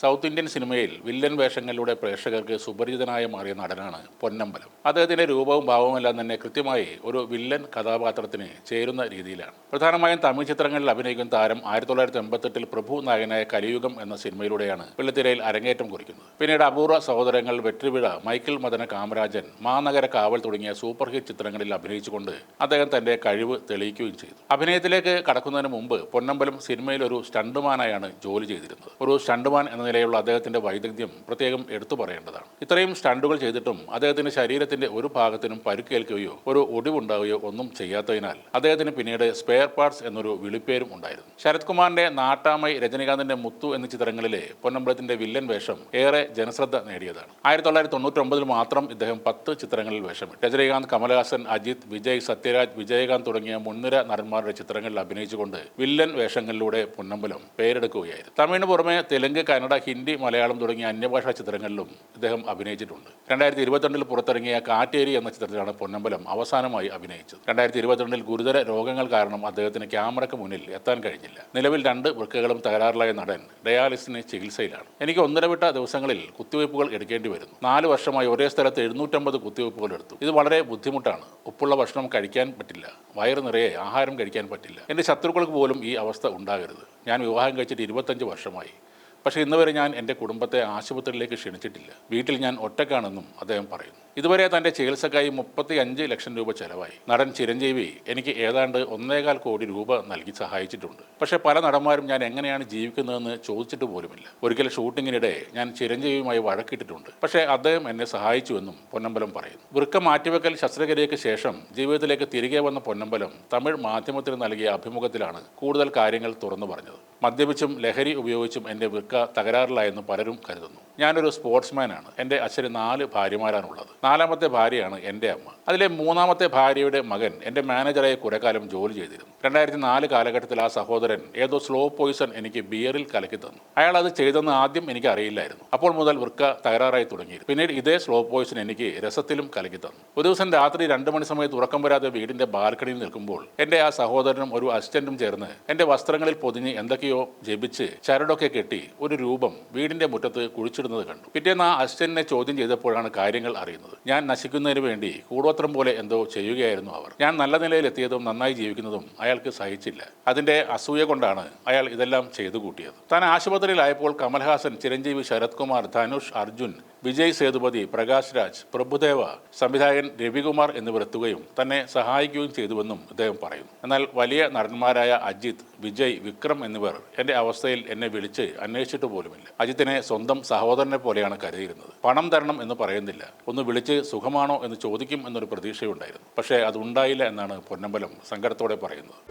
South Indian സിനിമയിൽ villain വേഷങ്ങളിലൂടെ പ്രേക്ഷകർക്ക് സുപരിചിതനായ മാറിയ നടനാണ് പൊന്നമ്പലം. അദ്ദേഹത്തിന്റെ രൂപവും ഭാവവുമെല്ലാം തന്നെ കൃത്യമായി ഒരു വില്ലൻ കഥാപാത്രത്തിന് ചേരുന്ന രീതിയിലാണ്. പ്രധാനമായും തമിഴ് ചിത്രങ്ങളിൽ അഭിനയിക്കുന്ന താരം ആയിരത്തി തൊള്ളായിരത്തി എൺപത്തെട്ടിൽ പ്രഭു നായകനായ കലിയുഗം എന്ന സിനിമയിലൂടെയാണ് വെള്ളിത്തിരയിൽ അരങ്ങേറ്റം കുറിക്കുന്നത്. പിന്നീട് അപൂർവ സഹോദരങ്ങൾ വെട്ടിവിഴ മൈക്കിൾ മദന കാമരാജൻ മാനഗര കാവൽ തുടങ്ങിയ സൂപ്പർ ഹിറ്റ് ചിത്രങ്ങളിൽ അഭിനയിച്ചുകൊണ്ട് അദ്ദേഹം തന്റെ കഴിവ് തെളിയിക്കുകയും ചെയ്തു. അഭിനയത്തിലേക്ക് കടക്കുന്നതിന് മുമ്പ് പൊന്നമ്പലം സിനിമയിൽ ഒരു സ്റ്റണ്ടുമാനായാണ് ജോലി ചെയ്തിരുന്നത്. ഒരു സ്റ്റണ്ടുമാൻ എന്ന നിലയിലുള്ള അദ്ദേഹത്തിന്റെ വൈദഗ്ധ്യം പ്രത്യേകം എടുത്തു പറയേണ്ടതാണ്. ഇത്രയും സ്റ്റണ്ടുകൾ ചെയ്തിട്ടും അദ്ദേഹത്തിന്റെ ശരീരത്തിന്റെ ഒരു ഭാഗത്തിനും പരുക്കേൽക്കുകയോ ഒരു ഒടിവുണ്ടാവുകയോ ഒന്നും ചെയ്യാത്തതിനാൽ അദ്ദേഹത്തിന് പിന്നീട് സ്പെയർ പാർട്സ് എന്നൊരു വിളിപ്പേരും ഉണ്ടായിരുന്നു. ശരത് കുമാറിന്റെ നാട്ടാമൈ രജനീകാന്തിന്റെ മുത്തു എന്നീ ചിത്രങ്ങളിലെ പൊന്നമ്പലത്തിന്റെ വില്ലൻ വേഷം ഏറെ ജനശ്രദ്ധ നേടിയതാണ്. ആയിരത്തി തൊള്ളായിരത്തി തൊണ്ണൂറ്റി ഒമ്പതിൽ മാത്രം ഇദ്ദേഹം പത്ത് ചിത്രങ്ങളിൽ വേഷമിട്ടു. രജനീകാന്ത് കമലഹാസൻ അജിത് വിജയ് സത്യരാജ് വിജയകാന്ത് തുടങ്ങിയ മുൻനിര നടന്മാരുടെ ചിത്രങ്ങളിൽ അഭിനയിച്ചുകൊണ്ട് വില്ലൻ വേഷങ്ങളിലൂടെ പൊന്നമ്പലം പേരെടുക്കുകയായിരുന്നു. തമിഴിന് പുറമെ തെലുങ്ക് കന്നഡ ഹിന്ദി മലയാളം തുടങ്ങിയ അന്യഭാഷാ ചിത്രങ്ങളിലും ഇദ്ദേഹം അഭിനയിച്ചിട്ടുണ്ട്. രണ്ടായിരത്തി ഇരുപത്തിരണ്ടിൽ പുറത്തിറങ്ങിയ കാറ്റേരി എന്ന ചിത്രത്തിലാണ് പൊന്നമ്പലം അവസാനമായി അഭിനയിച്ചത്. രണ്ടായിരത്തി ഇരുപത്തിരണ്ടിൽ ഗുരുതര രോഗങ്ങൾ കാരണം അദ്ദേഹത്തിന് ക്യാമറയ്ക്ക് മുന്നിൽ എത്താൻ കഴിഞ്ഞില്ല. നിലവിൽ രണ്ട് വൃക്കകളും തകരാറിലായ നടൻ ഡയാലിസിന് ചികിത്സയിലാണ്. എനിക്ക് ഒന്നരവിട്ട ദിവസങ്ങളിൽ കുത്തിവയ്പ്പുകൾ എടുക്കേണ്ടി വരുന്നു. നാല് വർഷമായി ഒരേ സ്ഥലത്ത് എഴുന്നൂറ്റമ്പത് കുത്തിവയ്പ്പുകൾ എടുത്തു. ഇത് വളരെ ബുദ്ധിമുട്ടാണ്. ഉപ്പുള്ള ഭക്ഷണം കഴിക്കാൻ പറ്റില്ല. വയറ് നിറയെ ആഹാരം കഴിക്കാൻ പറ്റില്ല. എന്റെ ശത്രുക്കൾക്ക് പോലും ഈ അവസ്ഥ ഉണ്ടാകരുത്. ഞാൻ വിവാഹം കഴിച്ചിട്ട് ഇരുപത്തഞ്ച് വർഷമായി. പക്ഷേ ഇന്ന് വരെ ഞാൻ എന്റെ കുടുംബത്തെ ആശുപത്രിയിലേക്ക് ക്ഷണിച്ചിട്ടില്ല. വീട്ടിൽ ഞാൻ ഒറ്റക്കാണെന്നും അദ്ദേഹം പറയുന്നു. ഇതുവരെ തന്റെ ചികിത്സക്കായി മുപ്പത്തി അഞ്ച് ലക്ഷം രൂപ ചെലവായി. നടൻ ചിരഞ്ജീവി എനിക്ക് ഏതാണ്ട് ഒന്നേകാൽ കോടി രൂപ നൽകി സഹായിച്ചിട്ടുണ്ട്. പക്ഷേ പല നടന്മാരും ഞാൻ എങ്ങനെയാണ് ജീവിക്കുന്നതെന്ന് ചോദിച്ചിട്ട് പോലുമില്ല. ഒരിക്കൽ ഷൂട്ടിങ്ങിനിടെ ഞാൻ ചിരഞ്ജീവിയുമായി വഴക്കിട്ടിട്ടുണ്ട്. പക്ഷേ അദ്ദേഹം എന്നെ സഹായിച്ചുവെന്നും പൊന്നമ്പലം പറയുന്നു. വൃക്ക മാറ്റിവെക്കൽ ശസ്ത്രക്രിയയ്ക്ക് ശേഷം ജീവിതത്തിലേക്ക് തിരികെ വന്ന പൊന്നമ്പലം തമിഴ് മാധ്യമത്തിന് നൽകിയ അഭിമുഖത്തിലാണ് കൂടുതൽ കാര്യങ്ങൾ തുറന്നു പറഞ്ഞത്. മദ്യപിച്ചും ലഹരി ഉപയോഗിച്ചും എന്റെ വൃക്ക തകരാറിലായെന്ന് പലരും കരുതുന്നു. ഞാനൊരു സ്പോർട്സ്മാനാണ്. എന്റെ അച്ഛന് നാല് ഭാര്യമാരാണുള്ളത്. നാലാമത്തെ ഭാര്യയാണ് എന്റെ അമ്മ. അതിലെ മൂന്നാമത്തെ ഭാര്യയുടെ മകൻ എന്റെ മാനേജറായി കുറേക്കാലം ജോലി ചെയ്തിരുന്നു. രണ്ടായിരത്തി നാല് കാലഘട്ടത്തിൽ ആ സഹോദരൻ ഏതോ സ്ലോ പോയിസൺ എനിക്ക് ബിയറിൽ കലക്കി തന്നു. അയാൾ അത് ചെയ്തെന്ന് ആദ്യം എനിക്ക് അറിയില്ലായിരുന്നു. അപ്പോൾ മുതൽ വൃക്ക തകരാറായി തുടങ്ങിയിരുന്നു. പിന്നീട് ഇതേ സ്ലോ പോയിസൺ എനിക്ക് രസത്തിലും കലക്കി തന്നു. ഒരു ദിവസം രാത്രി രണ്ട് മണി സമയത്ത് ഉറക്കം വരാതെ വീടിന്റെ ബാൽക്കണിയിൽ നിൽക്കുമ്പോൾ എന്റെ ആ സഹോദരനും ഒരു അസിസ്റ്റന്റും ചേർന്ന് എന്റെ വസ്ത്രങ്ങളിൽ പൊതിഞ്ഞ് എന്തൊക്കെയോ ജപിച്ച് ചരടൊക്കെ കെട്ടി ഒരു രൂപം വീടിന്റെ മുറ്റത്ത് കുഴിച്ചിടുന്നത് കണ്ടു. പിറ്റേന്ന് ആ അസിസ്റ്റന്റിനെ ചോദ്യം ചെയ്തപ്പോഴാണ് കാര്യങ്ങൾ അറിയുന്നത്. ഞാൻ നശിക്കുന്നതിന് വേണ്ടി കൂടോത്രം പോലെ എന്തോ ചെയ്യുകയായിരുന്നു അവർ. ഞാൻ നല്ല നിലയിൽ എത്തിയതും നന്നായി ജീവിക്കുന്നതും അയാൾക്ക് സഹിച്ചില്ല. അതിന്റെ അസൂയ കൊണ്ടാണ് അയാൾ ഇതെല്ലാം ചെയ്തു കൂട്ടിയത്. താൻ ആശുപത്രിയിലായപ്പോൾ കമൽഹാസൻ ചിരഞ്ജീവി ശരത് കുമാർ ധനുഷ് അർജുൻ വിജയ് സേതുപതി പ്രകാശ് രാജ് പ്രഭുദേവ സംവിധായകൻ രവികുമാർ എന്നിവരെത്തുകയും തന്നെ സഹായിക്കുകയും ചെയ്തുവെന്നും അദ്ദേഹം പറയുന്നു. എന്നാൽ വലിയ നടന്മാരായ അജിത് വിജയ് വിക്രം എന്നിവർ എന്റെ അവസ്ഥയിൽ എന്നെ വിളിച്ച് അന്വേഷിച്ചിട്ട് പോലുമില്ല. അജിത്തിനെ സ്വന്തം സഹോദരനെ പോലെയാണ് കരുതിയിരുന്നത്. പണം തരണം എന്ന് പറയുന്നില്ല. ഒന്ന് വിളിച്ച് സുഖമാണോ എന്ന് ചോദിക്കും എന്നൊരു പ്രതീക്ഷയുണ്ടായിരുന്നു. പക്ഷേ അതുണ്ടായില്ല എന്നാണ് പൊന്നമ്പലം സങ്കടത്തോടെ പറയുന്നത്.